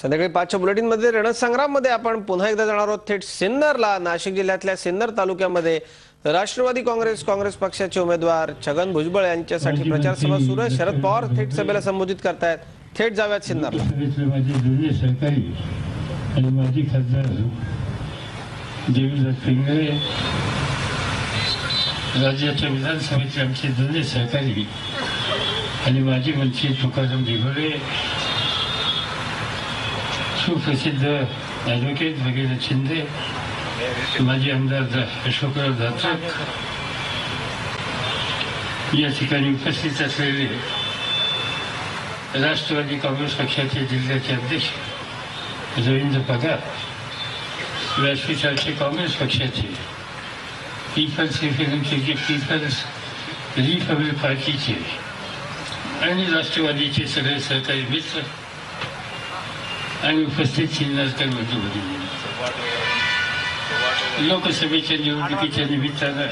संध्याकाळी पाचच्या बुलेटिनमध्ये रणसंग्राममध्ये आपण पुन्हा एकदा जाणार आहोत. थेट सिन्नरला नाशिक जिल्ह्यातल्या सिन्नर तालुक्यामध्ये राष्ट्रवादी काँग्रेस काँग्रेस पक्षाचे उमेदवार छगन भुजबळ यांच्यासाठी प्रचार सभा सुरू आहे. शरद पवार थेट सभेला संबोधित करतायत. थेट जाव्यात सिन्नरला. आणि माजी खासदार देवीदास पिंगळे राज्याच्या विधानसभेचे आमचे जुने सहकारी आणि माजी मंत्री तुकाराम दिघोळे सुप्रसिद्ध ॲडव्होकेट भगीरथ शिंदे माजी आमदार अशोकराव दाचक या ठिकाणी उपस्थित असलेले राष्ट्रवादी काँग्रेस पक्षाचे जिल्ह्याचे अध्यक्ष रवींद्र पगार व्यासपीठाचे काँग्रेस पक्षाचे पीपल्स रिफरन्सचे पीपल्स रिपब्लिक पार्टीचे आणि राष्ट्रवादीचे सगळे सहकारी मित्र आणि उपस्थित चिन्हाजकर बंधू लोकसभेच्या निवडणुकीच्या निमित्तानं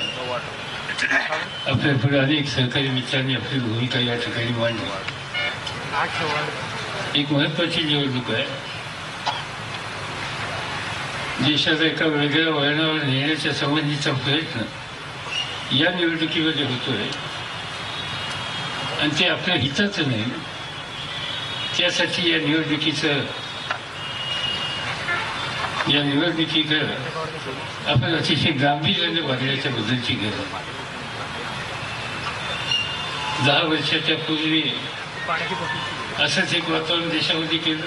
आपल्या पुढे अनेक सहकारी मित्रांनी आपली भूमिका या ठिकाणी मांडली. एक महत्वाची निवडणूक आहे. देशाचा एका वेगळ्या वळणावर नेण्याच्या संबंधीचा प्रयत्न या निवडणुकीमध्ये होतोय. आणि ते आपल्या हिताचं नाही त्यासाठी या निवडणुकीचं या निवडणुकीकडं आपण अतिशय गांभीर्याने वागण्याच्या बद्दलची गरज दहा वर्षाच्या पूर्वी असंच एक वातावरण देशामध्ये केलं.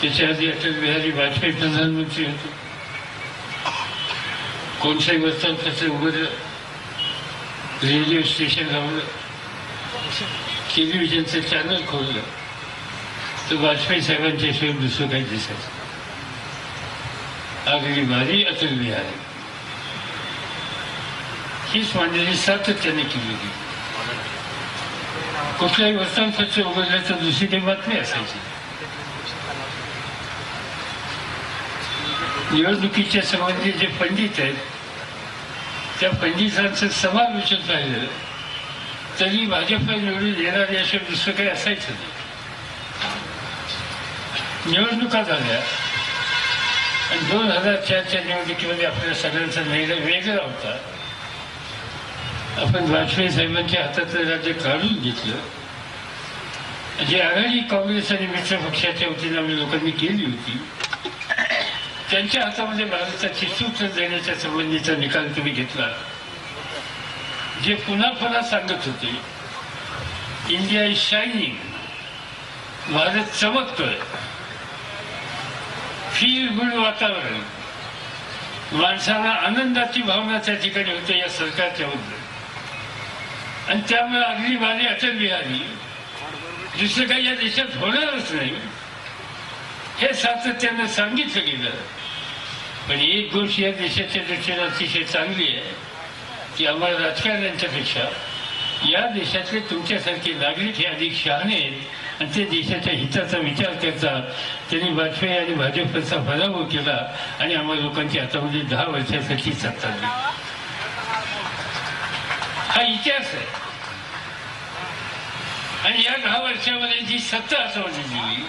त्याच्या आधी अटल बिहारी वाजपेयी प्रधानमंत्री होते. कोणत्याही वर्तमानपत्र उघडलं. रेल्वे स्टेशन लावलं. टेलिव्हिजनचं चॅनल खोललं. तो वाजपेयी साहेबांच्या शिवाय दुसरं काही दिसायचं आगली बारी अतुल बिहारी. हीच मांडणी सातत्याने केली गेली कुठल्याही वर्तमानपत्र उघडलं तर दुसरी काही बातमी असायची. निवडणुकीच्या संबंधी जे पंडित आहेत त्या पंडितांचं समावेशन राहिलं तरी भाजपला निवडून येणार याशिवाय दुसरं काही असायचं. नाही निवडणुका झाल्या. आणि दोन हजार चारच्या निवडणुकीमध्ये आपल्या सगळ्यांचा निर्णय वेगळा होता. आपण वाजपेयी साहेबांच्या हातातलं राज्य काढून घेतलं. जी आघाडी काँग्रेस आणि मित्र पक्षाच्या वतीनं आम्ही लोकांनी केली होती त्यांच्या हातामध्ये भारताची सूत्र देण्याच्या संबंधीचा निकाल तुम्ही घेतला. जे पुन्हा पुन्हा सांगत होते इंडिया इज शायनिंग भारत चमकतोय. फील गुड वातावरण. माणसाला आनंदाची भावना त्या ठिकाणी होते या सरकारच्या बद्दल आणि त्यामुळे अगदी माझी अटल बिहारी दुसरं काही या देशात होणारच नाही. हे सातत्यानं सांगितलं गेलं. पण एक गोष्ट या देशाच्या दृष्टीनं अतिशय चांगली आहे की आम्हाला राजकारण्यांच्यापेक्षा या देशातले तुमच्यासारखे नागरिक हे अधिक शहाणे आहेत. आणि ते देशाच्या हिताचा विचार करतात त्यांनी वाजपेयी आणि भाजपचा पराभव केला आणि आम्हाला आता म्हणजे दहा वर्षासाठी सत्ता दिली हा इतिहास आहे. आणि या दहा वर्षामध्ये जी सत्ता हातामध्ये दिली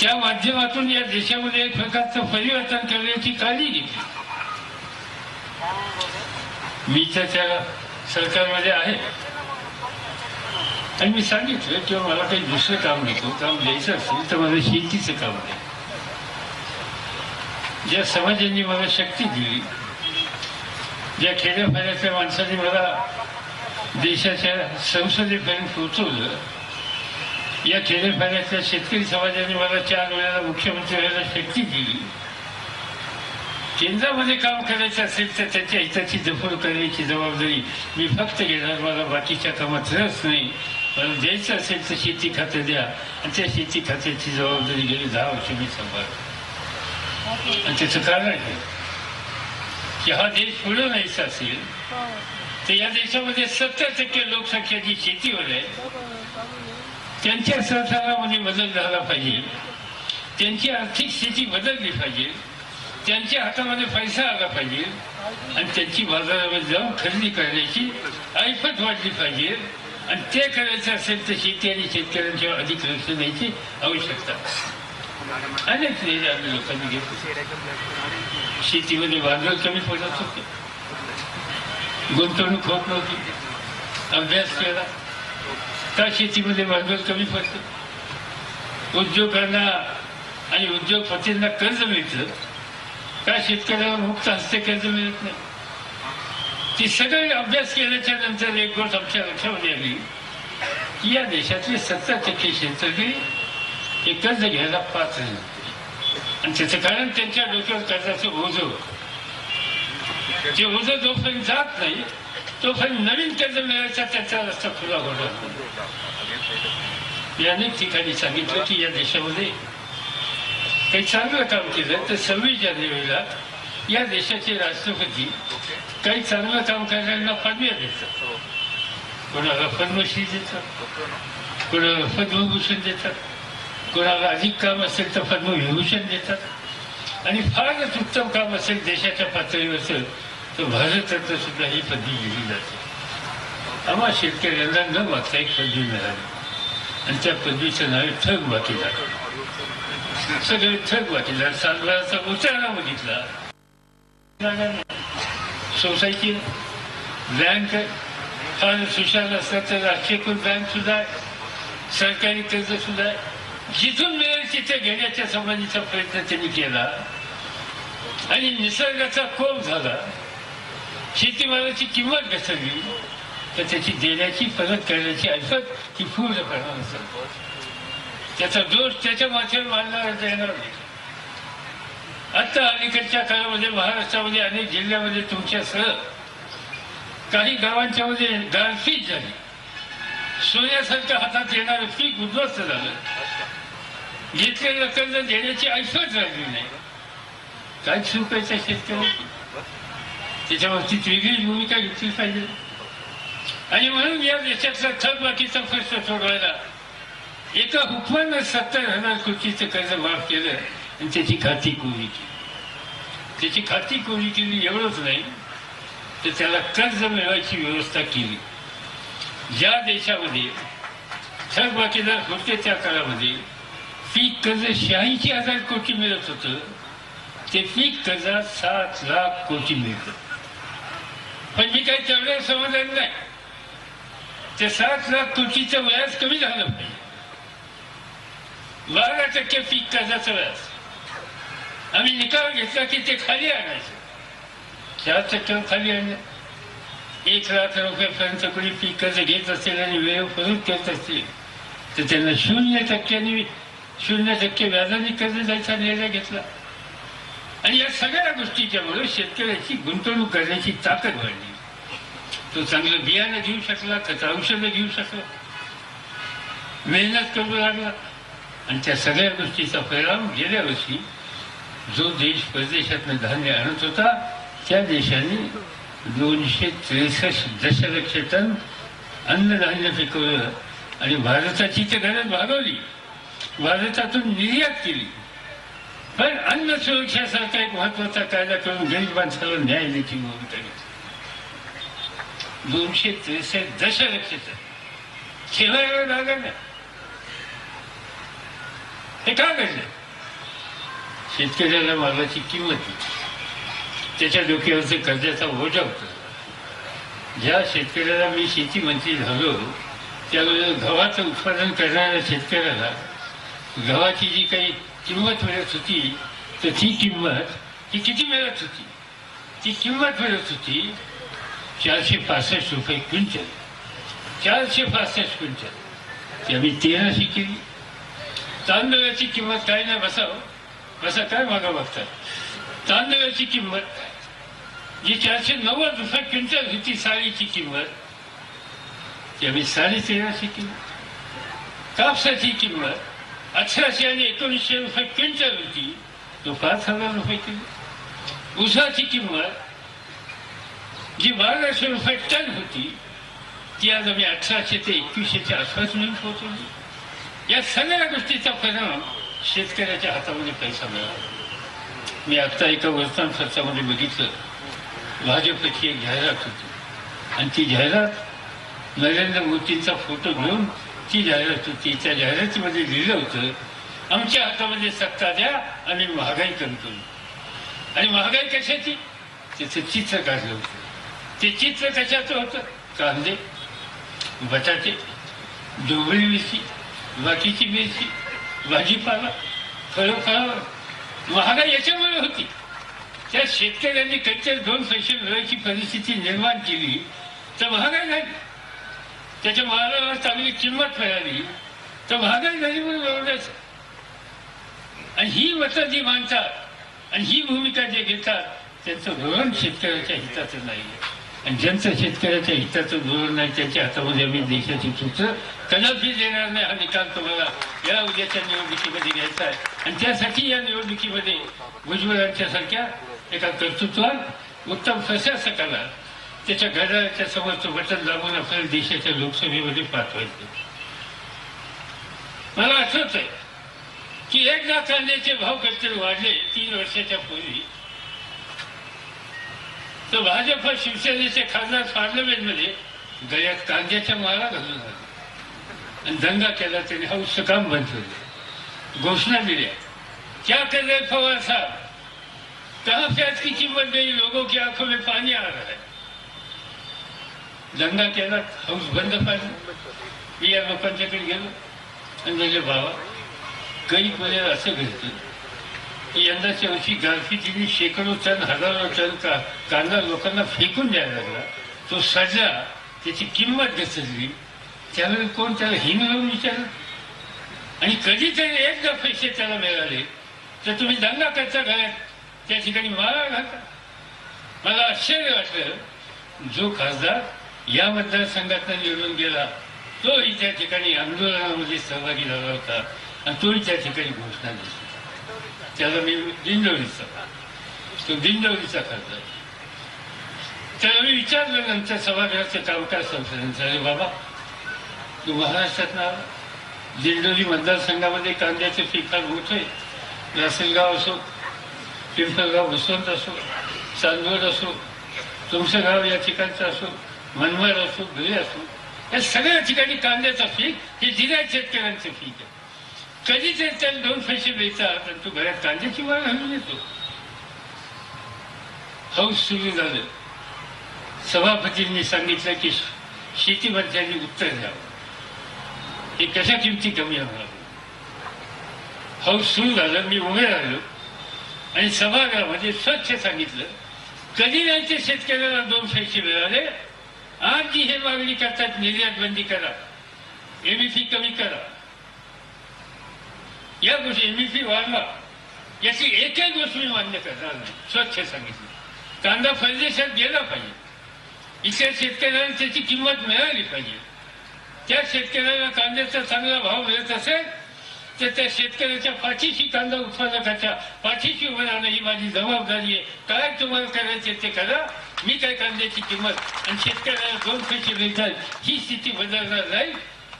त्या माध्यमातून या देशामध्ये एक प्रकारचं परिवर्तन करण्याची काळजी घेतली. मी तर त्या सरकारमध्ये आहे. आणि मी सांगितलं किंवा मला काही दुसरं काम नको काम द्यायचं असेल तर मला शेतीचं काम आहे ज्या समाजांनी मला शक्ती दिली ज्या खेड्यापाड्यातल्या माणसांनी मला देशाच्या संसदेपर्यंत पोहोचवलं या खेड्यापाड्यातल्या शेतकरी समाजाने मला चार वेळेला मुख्यमंत्री व्हायला शक्ती दिली केंद्रामध्ये काम करायचं असेल तर त्याच्या हिताची जपून करण्याची जबाबदारी मी फक्त घेणार मला बाकीच्या कामात रस नाही पण द्यायचं असेल तर शेती खातं द्या आणि त्या शेती खात्याची जबाबदारी गेली दहा वर्ष मी सांभाळ आणि त्याचं कारण आहे की हा देश पुढे न्यायचा असेल तर या देशामध्ये सत्तर टक्के लोकसंख्या जी शेतीवर आहे त्यांच्या संसारामध्ये बदल झाला पाहिजे त्यांची आर्थिक स्थिती बदलली पाहिजे त्यांच्या हातामध्ये पैसा आला पाहिजे आणि त्यांची बाजारामध्ये जाऊन खरेदी करण्याची ऐपत वाढली पाहिजे आणि ते करायचं असेल तर शेती आणि शेतकऱ्यांच्या अधिक लक्ष द्यायची आवश्यकता अनेक निर्णय आम्ही लोकांनी घेतले शेतीमध्ये भांडवल कमी पडत होते गुंतवणूक होत नव्हती अभ्यास केला का शेतीमध्ये भांडवल कमी पडतं उद्योगांना आणि उद्योगपतींना कर्ज मिळतं का शेतकऱ्याला मुक्त हस्ते कर्ज मिळत नाही ती सगळे अभ्यास केल्याच्यानंतर एक गोष्ट आमच्या लक्षामध्ये आली की या देशातली सत्तर टक्के शेतकरी हे कर्ज घ्यायला पात्र आणि त्याचं कारण त्यांच्या डोक्यावर कर्जाचं ओझ जे ते ओझं जोपर्यंत जात नाही तोपर्यंत नवीन कर्ज मिळायचा त्याचा रस्ता खुला होणार मी अनेक ठिकाणी सांगितलं की या देशामध्ये काही चांगलं काम केलं तर सव्वीस जानेवारीला या देशाचे राष्ट्रपती काही चांगलं काम करणाऱ्यांना पदव्या देतात. कोणाला पद्मश्री देतात. कोणाला पद्मभूषण देतात. कोणाला अधिक काम असेल तर पद्मविभूषण देतात. आणि फारच उत्तम काम असेल देशाच्या पातळीवरचं तर भारतरत्न सुद्धा ही पदवी दिली जाते. आम्हा शेतकऱ्यांना न मागता एक पदवी मिळाली. आणि त्या पदवीचं नाव ठग बाकीदार सगळे ठग बाकीदार सातबाराचा उचारणा बघितला. सोसायटी बँक फार सुशाल असतात तर राष्ट्रीयकृत बँक सुद्धा आहे. सरकारी कर्ज सुद्धा आहे. जिथून मिळेल तिथे घेण्याच्या संबंधीचा प्रयत्न त्यांनी केला. आणि निसर्गाचा कोप झाला. शेतीमालाची किंमत घसरली. तर त्याची देण्याची परत करण्याची ऐकत ही पूर्ण नसेल. त्याचा दोष त्याच्या माथ्यावर मानला येणार नाही. आता अलीकडच्या काळामध्ये महाराष्ट्रामध्ये अनेक जिल्ह्यामध्ये तुमच्यासह काही गावांच्या मध्ये गारपीट झाली. सोन्यासारखं हातात येणारं पीक उद्ध्वस्त झालं. घेतलेलं कर्ज देण्याची ऐश्वर राहिली नाही. काय चूक शेतकरी. त्याच्या बाबतीत वेगळी भूमिका घेतली पाहिजे. आणि म्हणून या देशातला थकबाकीचा प्रश्न सोडवायला एका हुकमानं सत्तर हजार कोटीचं कर्ज माफ केलं. आणि त्याची खाती कोणी केली? त्याची खाती कोणी केली एवढंच नाही तर त्याला कर्ज मिळवायची व्यवस्था केली. ज्या देशामध्ये थकबाकीदार होते त्या काळामध्ये पीक कर्ज शहाऐंशी हजार कोटी मिळत होतं ते पीक कर्जात सात लाख कोटी मिळतं. पण मी काही तेवढं समाधान नाही. ते सात लाख कोटीचं व्याज कमी झालं पाहिजे. बारा टक्के पीक कर्जाचं व्याज. आम्ही निकाल घेतला की ते खाली आणायचं चार टक्क्यावर खाली आणलं एक लाख रुपयापर्यंत कोणी पीक कर्ज घेत असेल आणि वेळ परत करत असतील तर त्यांना शून्य टक्क्यांनी शून्य टक्के व्याजाने कर्ज द्यायचा निर्णय घेतला आणि या सगळ्या गोष्टीच्यामुळे शेतकऱ्याची गुंतवणूक करण्याची ताकद वाढली तो चांगलं बियाणं घेऊ शकला त्याचं औषधं घेऊ शकला मेहनत करू लागला आणि त्या सगळ्या गोष्टीचा परिणाम गेल्या वर्षी जो देश परदेशातनं धान्य आणत होता त्या देशाने दोनशे त्रेसष्ट दशलक्ष टन अन्नधान्य पिकवलं आणि भारताची तर गरज भागवली. भारतातून निर्यात केली. पण अन्न सुरक्षासारखा एक महत्त्वाचा कायदा करून गरीब माणसाला न्याय द्यायची भूमिका घेतली दोनशे त्रेसष्ट दशलक्ष टन. ठेवायला जागा नाही हे का घडलं? शेतकऱ्याला मालाची किंमत त्याच्या डोक्यावरचं कर्जाचा ओझा होता. ज्या शेतकऱ्याला मी शेती मंत्री झालो त्यावेळेस गव्हाचं उत्पादन करणाऱ्या शेतकऱ्याला गव्हाची जी काही किंमत मिळत होती तर ती किंमत ती किती मिळत होती? ती किंमत मिळत होती चारशे पासष्ट रुपये क्विंटल. चारशे पासष्ट क्विंटल. ती आम्ही तेराशे केली. तांदळाची किंमत काय नाही बसावं? असं काय मागा बघतात तांदळाची किंमत जी चारशे नव्वद रुपये क्विंटल होती साडीची किंमत ती आम्ही साडे तेराशे किंमत कापसाची किंमत अठराशे आणि एकोणीसशे रुपये क्विंटल होती तो पाच हजार रुपये किंमत. ऊसाची किंमत जी बाराशे रुपये टन होती ती आज आम्ही अठराशे ते एकवीसशेच्या आसपास नेऊन पोहोचवली. या सगळ्या गोष्टीचा परिणाम शेतकऱ्याच्या हातामध्ये पैसा मिळाला. मी आत्ता एका वर्तमानपत्रामध्ये बघितलं. भाजपची एक जाहिरात होती. आणि ती जाहिरात नरेंद्र मोदींचा फोटो घेऊन ती जाहिरात होती. त्या जाहिरातीमध्ये लिहिलं होतं आमच्या हातामध्ये सत्ता द्या आणि महागाई कमी करू. आणि महागाई कशाची? त्याचं चित्र काढलं होतं. ते चित्र कशाचं होतं? कांदे बटाटे डोबळी मिरची बाकीची मिरची. भाजीपाला फळं फळावर महागाई याच्यामुळे होती. त्या शेतकऱ्यांनी कच्च्या दोन पैसे मिळायची परिस्थिती निर्माण केली तर महागाई झाली. त्याच्या मालावर चांगली किंमत मिळाली तर महागाई झाली म्हणून एवढंच. आणि ही मतं जी मानतात आणि ही भूमिका जे घेतात त्यांचं धोरण शेतकऱ्याच्या हिताचं नाही आहे आणि ज्यांचं शेतकऱ्याच्या हिताचं धोरण नाही त्याच्या हातामध्ये आम्ही देशाची सूत्र कदाचित देणार नाही हा निकाल तुम्हाला या उद्याच्या निवडणुकीमध्ये घ्यायचा आहे. आणि त्यासाठी या निवडणुकीमध्ये भुजबळांच्या सारख्या एका कर्तृत्वात उत्तम प्रशासकाला त्याच्या घड्याळाच्या समोरचं बटन दाबून आपल्याला देशाच्या लोकसभेमध्ये पाठवायचं मला आठवत आहे की एकदा कांद्याचे भाव कधी वाढले तीन वर्षाच्या पूर्वी. तर भाजप शिवसेनेचे खासदार पार्लमेंटमध्ये गळ्यात कांद्याच्या माळा घालून आले. आणि दंगा केला त्याने. हा काम बंद होते घोषणा दिल्या. क्या कर रहे हो पवार साहब? कहा प्याज की कीमत गई? लोगों की आंखों में पानी आ रहा है। दंगा केला हाऊस बंद पाहिजे मी या लोकांच्याकडे गेलो. आणि म्हणजे बाबा काही पर्याय असं घडतं यंदाच्या वर्षी गारपिटीने शेकडो टन हजारो टन का कांदा लोकांना फेकून द्यायला लागला. तो सजा त्याची किंमत घसरली. त्यावेळी कोण त्याला हिंग लावून विचारलं? आणि कधीतरी एकदा पैसे त्याला मिळाले. तर तुम्ही दंगा करता घरात? त्या ठिकाणी मारा घालता. मला आश्चर्य वाटलं. जो खासदार या मतदारसंघातनं निवडून गेला तोही त्या ठिकाणी आंदोलनामध्ये सहभागी झाला होता. आणि तोही त्या ठिकाणी घोषणा दिली त्याला मी दिंडोरीचा तो दिंडोरीचा खासदार त्याला मी विचारलं नंतर सभागृहाचं कामकाज संसदेचं बाबा तू महाराष्ट्रात ना दिंडोरी मतदारसंघामध्ये कांद्याचे पीक फार मोठे आहे लासलगाव असो पिंपळगाव बसवंत असो चांदवड असो तुमचं गाव या ठिकाणचं असो मनमाड असो धुळे असो या सगळ्या ठिकाणी कांद्याचं पीक हे जिल्ह्यात शेतकऱ्यांचं पीक आहे कधी ते त्याला दोन पैसे मिळतात तर तू घरात कांद्याची वाढ घालून येतो. हौस सुरू झालं. सभापतींनी सांगितलं की शेती मंत्र्यांनी उत्तर द्यावं. हे कशा किमती कमी होणार? हौस सुरू झालं मी उभे राहिलो. आणि सभागृहामध्ये स्वच्छ सांगितलं. कधी नाही ते शेतकऱ्याला दोन पैसे मिळाले? आज जी हे मागणी करतात निर्यात बंदी करा एबीपी कमी करा. या गोष्टी एबीपी वाढला याची एकही गोष्ट मी मान्य करणार नाही. स्वच्छ सांगितलं. कांदा परदेशात गेला पाहिजे. इथल्या शेतकऱ्याला त्याची किंमत मिळाली पाहिजे. त्या शेतकऱ्याला कांद्याचा चांगला भाव मिळत असेल तर त्या शेतकऱ्याच्या पाठीशी कांदा उत्पादकाच्या पाठीशी उभं राहणं ही माझी जबाबदारी आहे. काय तुम्हाला करायचे ते करा. मी काय कांद्याची किंमत आणि शेतकऱ्याला दोन पैसे मिळतात ही स्थिती बदलणार नाही.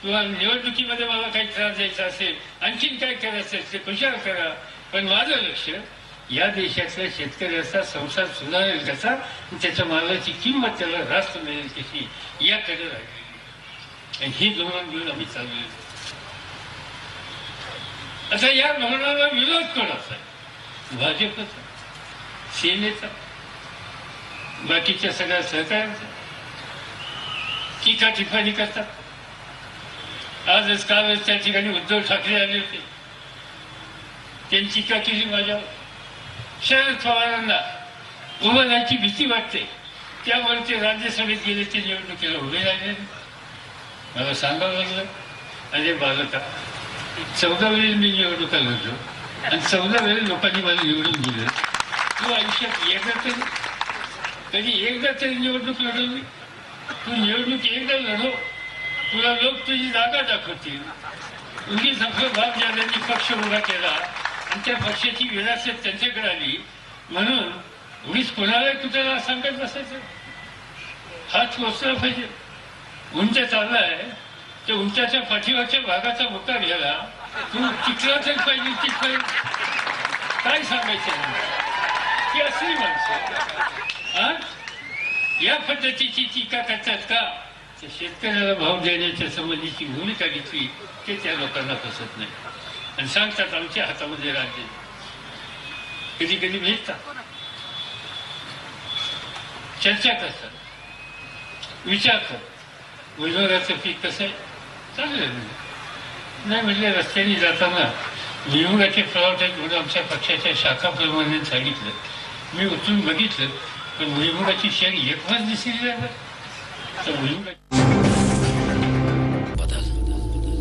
किंवा निवडणुकीमध्ये मला काही त्रास द्यायचा असेल आणखीन काय करायचं असेल ते करा. पण माझं लक्ष या देशातल्या शेतकऱ्याचा संसार सुधारेल कसा त्याच्या मालाची किंमत त्याला रास्त मिळेल कशी याकडे राहिलेली आणि ही धोरण घेऊन आम्ही चाललेलो आता या धोरणाला विरोध कोणाचा भाजपचा. सेनेचा. बाकीच्या सगळ्या सहकार्यांचा टीका टिप्पणी करतात. आजच कालच त्या ठिकाणी उद्धव ठाकरे आले होते. त्यांनी टीका केली माझ्यावर? शरद पवारांना उभं राहायची भीती वाटते. त्यामुळे ते राज्यसभेत गेले ते निवडणुकीला उभे राहिले. मला सांगावं लागलं. अरे बालका चौदा वेळेस मी निवडणुका लढलो. आणि चौदा वेळेस लोकांनी मला निवडून दिलं. तू आयुष्यात एकदा तरी कधी एकदा तरी निवडणूक लढवली? तू निवडणूक एकदा लढव. तुला लोक तुझी जागा दाखवतील उगीच आपलं भाग ज्यांनी पक्ष उभा केला आणि त्या पक्षाची विरासत त्यांच्याकडे आली म्हणून उगीच कोणाला तुझ्याला सांगत बसायचं हाच पोचला पाहिजे उंच चाललाय त्या उंचाच्या पाठीवरच्या भागाचा मुक्का घ्यायला तू टिकलाच पाहिजे तिथपर्यंत काय सांगायचं ती असली माणसं या पद्धतीची टीका करतात का शेतकऱ्याला भाव देण्याच्या संबंधीची भूमिका घेतली ते त्या लोकांना पसत नाही. आणि सांगतात आमच्या हातामध्ये राज्य कधी कधी भेटतात. चर्चा करतात. विचारतात विनोदाचं पीक कसं आहे? चांगलं नाही म्हणजे रस्त्याने जाताना भुईमुगाचे फ्लॉट आहेत म्हणून आमच्या पक्षाच्या शाखाप्रमाणे सांगितलं. मी उचलून बघितलं पण भुईमुगाची शेंग एकच दिसली जाणार बदल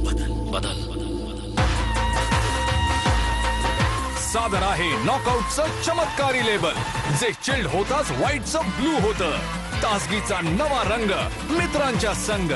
बदल बदल सादर आहे नॉकआउटचं चमत्कारी लेबल जे चिल्ड होताच व्हाईटचं ब्लू होतं. तासगीचा नवा रंग मित्रांच्या संग.